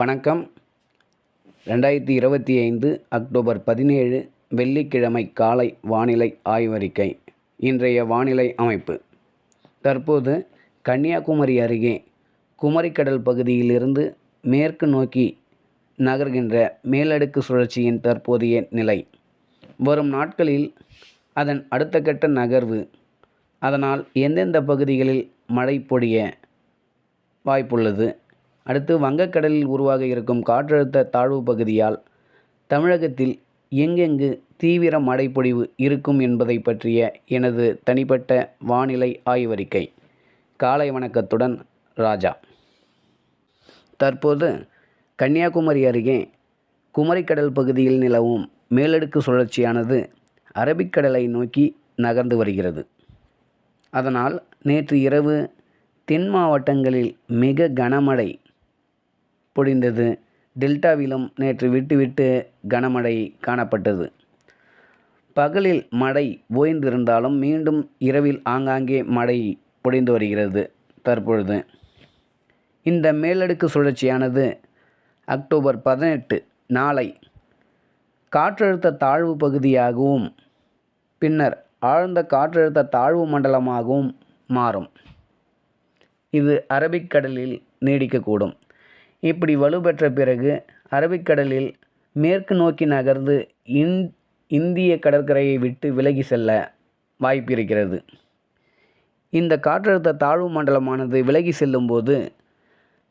வணக்கம். ரெண்டாயிரத்தி இருபத்தி ஐந்து அக்டோபர் பதினேழு வெள்ளிக்கிழமை காலை வானிலை ஆய்வறிக்கை. இன்றைய வானிலை அமைப்பு. தற்போது கன்னியாகுமரி அருகே குமரிக்கடல் பகுதியிலிருந்து மேற்கு நோக்கி நகர்கின்ற மேலடுக்கு சுழற்சியின் தற்போதைய நிலை. வரும் நாட்களில் அதன் அடுத்த கட்ட நகர்வு அதனால் எந்தெந்த பகுதிகளில் மழை பொழிய வாய்ப்புள்ளது? அடுத்து வங்கக்கடலில் உருவாக இருக்கும் காற்றழுத்த தாழ்வு பகுதியால் தமிழகத்தில் எங்கெங்கு தீவிர மழைப்பொழிவு இருக்கும் என்பதை பற்றிய எனது தனிப்பட்ட வானிலை ஆய்வறிக்கை. காலை வணக்கத்துடன் ராஜா. தற்போது கன்னியாகுமரி அருகே குமரிக்கடல் பகுதியில் நிலவும் மேலடுக்கு சுழற்சியானது அரபிக்கடலை நோக்கி நகர்ந்து வருகிறது. அதனால் நேற்று இரவு தென் மாவட்டங்களில் மிக கனமழை பொழிந்தது டெல்டாவிலும் நேற்று விட்டுவிட்டு கனமழை காணப்பட்டது. பகலில் மழை ஓய்ந்திருந்தாலும் மீண்டும் இரவில் ஆங்காங்கே மழை பொழிந்து வருகிறது தற்பொழுது. இந்த மேலடுக்கு சுழற்சியானது அக்டோபர் பதினெட்டு நாளை காற்றழுத்த தாழ்வு பகுதியாகவும் பின்னர் ஆழ்ந்த காற்றழுத்த தாழ்வு மண்டலமாகவும் மாறும். இது அரபிக்கடலில் நீடிக்கக்கூடும். இப்படி வலுப்பெற்ற பிறகு அரபிக்கடலில் மேற்கு நோக்கி நகர்ந்து இந் இந்திய கடற்கரையை விட்டு விலகி செல்ல வாய்ப்பு இருக்கிறது இந்த காற்றழுத்த தாழ்வு மண்டலமானது விலகி செல்லும்போது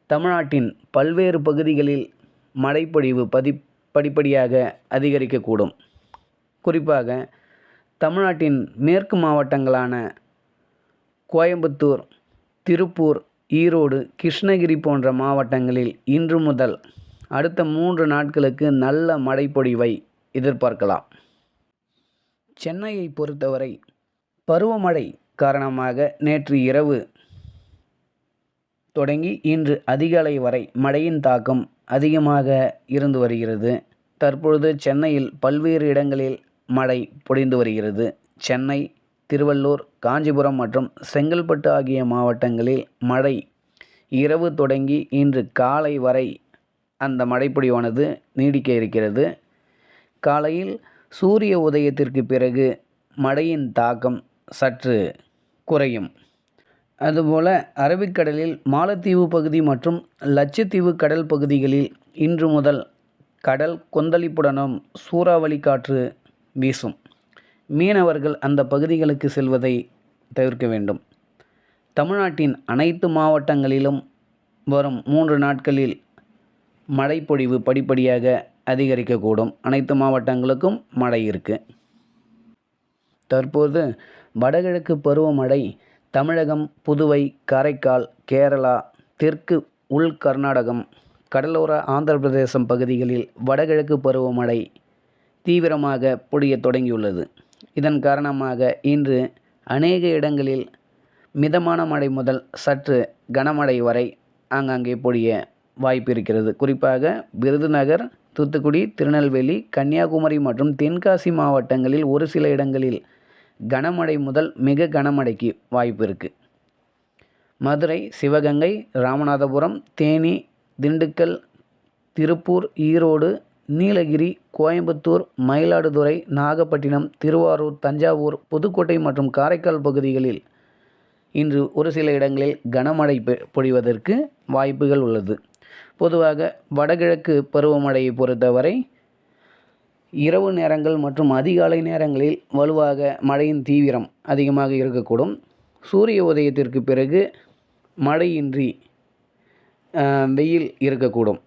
தமிழ்நாட்டின் பல்வேறு பகுதிகளில் மழைப்பொழிவு பதி படிப்படியாக அதிகரிக்கக்கூடும். குறிப்பாக தமிழ்நாட்டின் மேற்கு மாவட்டங்களான கோயம்புத்தூர் திருப்பூர் ஈரோடு கிருஷ்ணகிரி போன்ற மாவட்டங்களில் இன்று முதல் அடுத்த மூன்று நாட்களுக்கு நல்ல மழைப்பொழிவை எதிர்பார்க்கலாம். சென்னையை பொறுத்தவரை பருவமழை காரணமாக நேற்று இரவு தொடங்கி இன்று அதிகாலை வரை மழையின் தாக்கம் அதிகமாக இருந்து வருகிறது. தற்பொழுது சென்னையில் பல்வேறு இடங்களில் மழை பொழிந்து வருகிறது. சென்னை திருவள்ளூர் காஞ்சிபுரம் மற்றும் செங்கல்பட்டு ஆகிய மாவட்டங்களில் மழை இரவு தொடங்கி இன்று காலை வரை அந்த மழைப்பொழிவானது நீடிக்க இருக்கிறது. காலையில் சூரிய உதயத்திற்கு பிறகு மழையின் தாக்கம் சற்று குறையும். அதுபோல அரபிக்கடலில் மாலத்தீவு பகுதி மற்றும் லட்சத்தீவு கடல் பகுதிகளில் இன்று முதல் கடல் கொந்தளிப்புடனும் சூறாவளி காற்று வீசும். மீனவர்கள் அந்த பகுதிகளுக்கு செல்வதை தவிர்க்க வேண்டும். தமிழ்நாட்டின் அனைத்து மாவட்டங்களிலும் வரும் மூன்று நாட்களில் மழைப்பொழிவு படிப்படியாக அதிகரிக்கக்கூடும். அனைத்து மாவட்டங்களுக்கும் மழை இருக்குது தற்போது வடகிழக்கு பருவமழை தமிழகம் புதுவை காரைக்கால் கேரளா தெற்கு உள் கர்நாடகம் கடலோர ஆந்திர பிரதேசம் பகுதிகளில் வடகிழக்கு பருவமழை தீவிரமாக பொழிய தொடங்கியுள்ளது. இதன் காரணமாக இன்று அநேக இடங்களில் மிதமான மழை முதல் சற்று கனமழை வரை ஆங்காங்கே பொழிய வாய்ப்பு இருக்கிறது குறிப்பாக விருதுநகர் தூத்துக்குடி திருநெல்வேலி கன்னியாகுமரி மற்றும் தென்காசி மாவட்டங்களில் ஒரு சில இடங்களில் கனமழை முதல் மிக கனமழைக்கு வாய்ப்பு இருக்குது மதுரை சிவகங்கை ராமநாதபுரம் தேனி திண்டுக்கல் திருப்பூர் ஈரோடு நீலகிரி கோயம்புத்தூர் மயிலாடுதுறை நாகப்பட்டினம் திருவாரூர் தஞ்சாவூர் புதுக்கோட்டை மற்றும் காரைக்கால் பகுதிகளில் இன்று ஒரு சில இடங்களில் கனமழை பொழிவதற்கு வாய்ப்புகள் உள்ளது. பொதுவாக வடகிழக்கு பருவமழையை பொறுத்தவரை இரவு நேரங்கள் மற்றும் அதிகாலை நேரங்களில் வலுவாக மழையின் தீவிரம் அதிகமாக இருக்கக்கூடும். சூரிய உதயத்திற்கு பிறகு மழையின்றி வெயில் இருக்கக்கூடும்.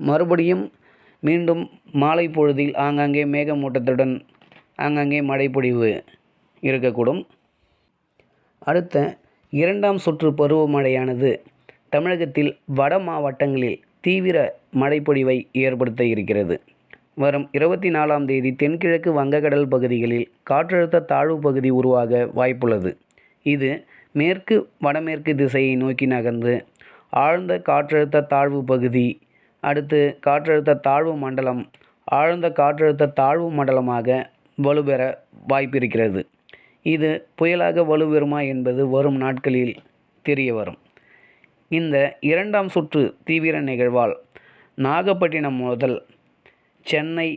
மறுபடியும் மீண்டும் மாலை பொழுதில் ஆங்காங்கே மேகமூட்டத்துடன் ஆங்காங்கே மழைப்பொழிவு இருக்கக்கூடும். அடுத்த இரண்டாம் சுற்று பருவமழையானது தமிழகத்தில் வட மாவட்டங்களில் தீவிர மழைப்பொழிவை ஏற்படுத்த இருக்கிறது. வரும் இருபத்தி நாலாம் தேதி தென்கிழக்கு வங்கக்கடல் பகுதிகளில் காற்றழுத்த தாழ்வு பகுதி உருவாக வாய்ப்புள்ளது. இது மேற்கு வடமேற்கு திசையை நோக்கி நகர்ந்து ஆழ்ந்த காற்றழுத்த தாழ்வு பகுதி அடுத்து காற்றழுத்த தாழ்வு மண்டலம் ஆழ்ந்த காற்றழுத்த தாழ்வு மண்டலமாக வலுப்பெற வாய்ப்பிருக்கிறது. இது புயலாக வலுப்பெறுமா என்பது வரும் நாட்களில் தெரிய வரும். இந்த இரண்டாம் சுற்று தீவிர நிகழ்வால் நாகப்பட்டினம் முதல் சென்னை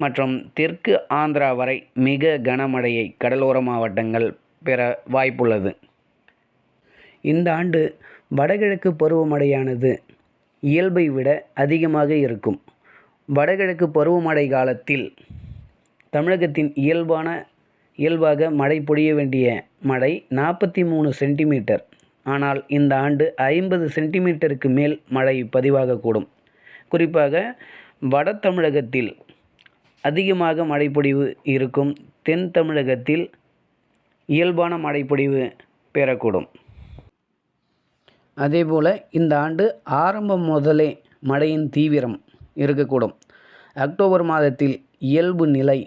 மற்றும் தெற்கு ஆந்திரா வரை மிக கனமழையை கடலோர மாவட்டங்கள் பெற வாய்ப்புள்ளது. இந்த ஆண்டு வடகிழக்கு பருவமழையானது இயல்பை விட அதிகமாக இருக்கும். வடகிழக்கு பருவமழை காலத்தில் தமிழகத்தின் இயல்பான இயல்பாக மழை பொழிய வேண்டிய மழை நாற்பத்தி மூணு சென்டிமீட்டர். ஆனால் இந்த ஆண்டு ஐம்பது சென்டிமீட்டருக்கு மேல் மழை பதிவாகக்கூடும். குறிப்பாக வட தமிழகத்தில் அதிகமாக மழைப்பொழிவு இருக்கும் தென் தமிழகத்தில் இயல்பான மழைப்பொழிவு பெறக்கூடும். அதேபோல் இந்த ஆண்டு ஆரம்பம் முதலே மழையின் தீவிரம் இருக்கக்கூடும். அக்டோபர் மாதத்தில் இயல்பு நிலை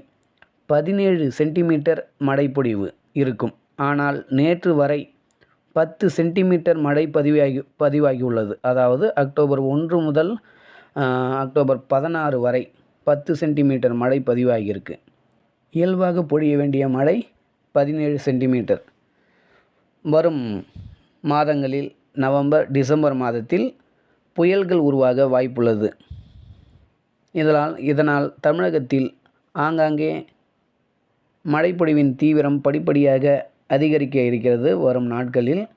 பதினேழு சென்டிமீட்டர் மழைப்பொழிவு இருக்கும். ஆனால் நேற்று வரை பத்து சென்டிமீட்டர் மழை பதிவாகி பதிவாகியுள்ளது. அதாவது அக்டோபர் ஒன்று முதல் அக்டோபர் பதினாறு வரை பத்து சென்டிமீட்டர் மழை பதிவாகியிருக்கு. இயல்பாக பொழிய வேண்டிய மழை பதினேழு சென்டிமீட்டர். வரும் மாதங்களில் நவம்பர் டிசம்பர் மாதத்தில் புயல்கள் உருவாக வாய்ப்புள்ளது. இதனால் இதனால் தமிழகத்தில் ஆங்காங்கே மழைப்பொழிவின் தீவிரம் படிப்படியாக அதிகரிக்க இருக்கிறது. வரும் நாட்களில்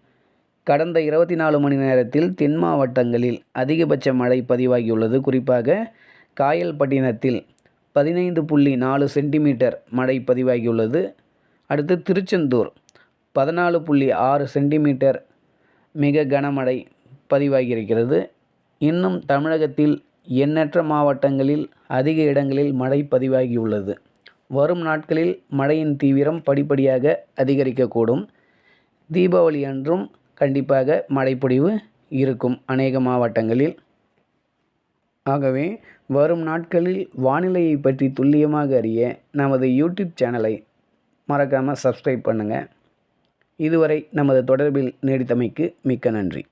கடந்த இருபத்தி நாலு மணி நேரத்தில் தென் மாவட்டங்களில் அதிகபட்ச மழை பதிவாகியுள்ளது. குறிப்பாக காயல்பட்டினத்தில் பதினைந்து புள்ளி நாலு சென்டிமீட்டர் மழை பதிவாகியுள்ளது. அடுத்து திருச்செந்தூர் பதினாலு புள்ளி ஆறு சென்டிமீட்டர் மிக கனமழை பதிவாகியிருக்கிறது. இன்னும் தமிழகத்தில் எண்ணற்ற மாவட்டங்களில் அதிக இடங்களில் மழை பதிவாகியுள்ளது. வரும் நாட்களில் மழையின் தீவிரம் படிப்படியாக அதிகரிக்கக்கூடும். தீபாவளி அன்றும் கண்டிப்பாக மழைப்பொழிவு இருக்கும் அநேக மாவட்டங்களில். ஆகவே வரும் நாட்களில் வானிலையை பற்றி துல்லியமாக அறிய நமது யூடியூப் சேனலை மறக்காமல் சப்ஸ்கிரைப் பண்ணுங்கள் இதுவரை நமது தொடர்பில் நீடித்தமைக்கு மிக்க நன்றி.